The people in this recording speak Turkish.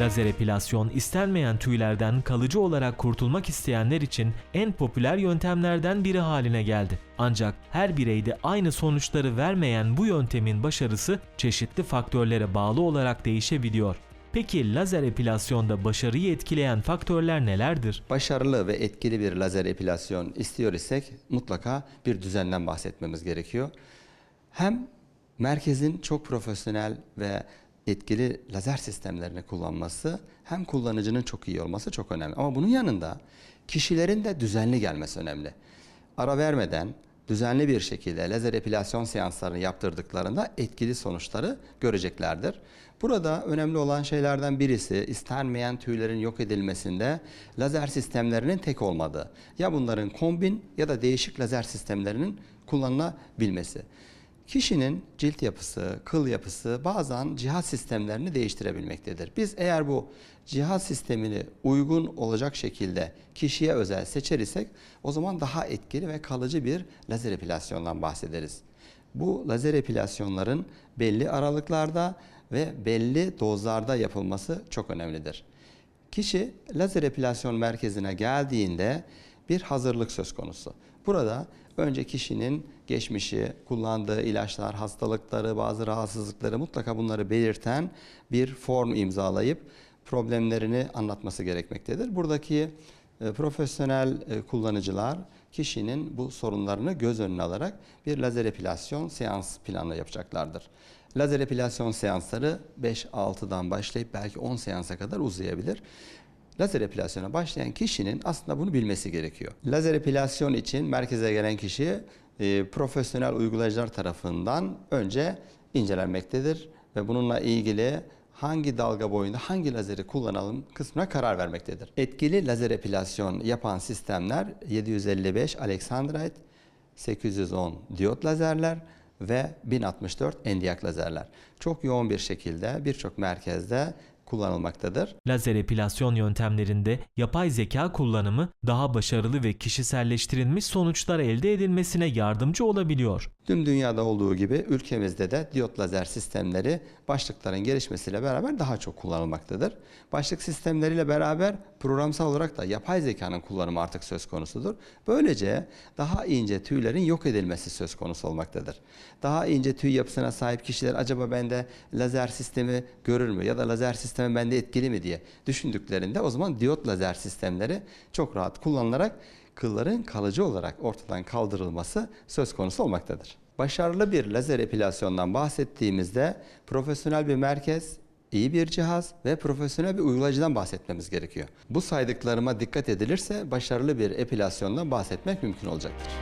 Lazer epilasyon istenmeyen tüylerden kalıcı olarak kurtulmak isteyenler için en popüler yöntemlerden biri haline geldi. Ancak her bireyde aynı sonuçları vermeyen bu yöntemin başarısı çeşitli faktörlere bağlı olarak değişebiliyor. Peki lazer epilasyonda başarıyı etkileyen faktörler nelerdir? Başarılı ve etkili bir lazer epilasyon istiyor isek mutlaka bir düzenden bahsetmemiz gerekiyor. Hem merkezin çok profesyonel ve etkili lazer sistemlerini kullanması hem kullanıcının çok iyi olması çok önemli. Ama bunun yanında kişilerin de düzenli gelmesi önemli. Ara vermeden düzenli bir şekilde lazer epilasyon seanslarını yaptırdıklarında etkili sonuçları göreceklerdir. Burada önemli olan şeylerden birisi istenmeyen tüylerin yok edilmesinde lazer sistemlerinin tek olmadığı. Ya bunların kombin ya da değişik lazer sistemlerinin kullanılabilmesi. Kişinin cilt yapısı, kıl yapısı bazen cihaz sistemlerini değiştirebilmektedir. Biz eğer bu cihaz sistemini uygun olacak şekilde kişiye özel seçer isek o zaman daha etkili ve kalıcı bir lazer epilasyondan bahsederiz. Bu lazer epilasyonların belli aralıklarda ve belli dozlarda yapılması çok önemlidir. Kişi lazer epilasyon merkezine geldiğinde bir hazırlık söz konusu. Burada önce kişinin geçmişi, kullandığı ilaçlar, hastalıkları, bazı rahatsızlıkları mutlaka bunları belirten bir form imzalayıp problemlerini anlatması gerekmektedir. Buradaki e, profesyonel e, kullanıcılar kişinin bu sorunlarını göz önüne alarak bir lazer epilasyon seans planı yapacaklardır. Lazer epilasyon seansları 5-6'dan başlayıp belki 10 seansa kadar uzayabilir. Lazer epilasyona başlayan kişinin aslında bunu bilmesi gerekiyor. Lazer epilasyon için merkeze gelen kişi e, profesyonel uygulayıcılar tarafından önce incelenmektedir ve bununla ilgili hangi dalga boyunda hangi lazeri kullanalım kısmına karar vermektedir. Etkili lazer epilasyon yapan sistemler 755 Alexandrite, 810 diyot lazerler ve 1064 endiyak lazerler. Çok yoğun bir şekilde birçok merkezde kullanılmaktadır. Lazer epilasyon yöntemlerinde yapay zeka kullanımı daha başarılı ve kişiselleştirilmiş sonuçlar elde edilmesine yardımcı olabiliyor. Tüm dünyada olduğu gibi ülkemizde de diyot lazer sistemleri başlıkların gelişmesiyle beraber daha çok kullanılmaktadır. Başlık sistemleriyle beraber programsal olarak da yapay zekanın kullanımı artık söz konusudur. Böylece daha ince tüylerin yok edilmesi söz konusu olmaktadır. Daha ince tüy yapısına sahip kişiler acaba bende lazer sistemi görür mü ya da lazer sistemi bende etkili mi diye düşündüklerinde o zaman diyot lazer sistemleri çok rahat kullanılarak kılların kalıcı olarak ortadan kaldırılması söz konusu olmaktadır. Başarılı bir lazer epilasyondan bahsettiğimizde profesyonel bir merkez, iyi bir cihaz ve profesyonel bir uygulayıcıdan bahsetmemiz gerekiyor. Bu saydıklarıma dikkat edilirse başarılı bir epilasyondan bahsetmek mümkün olacaktır.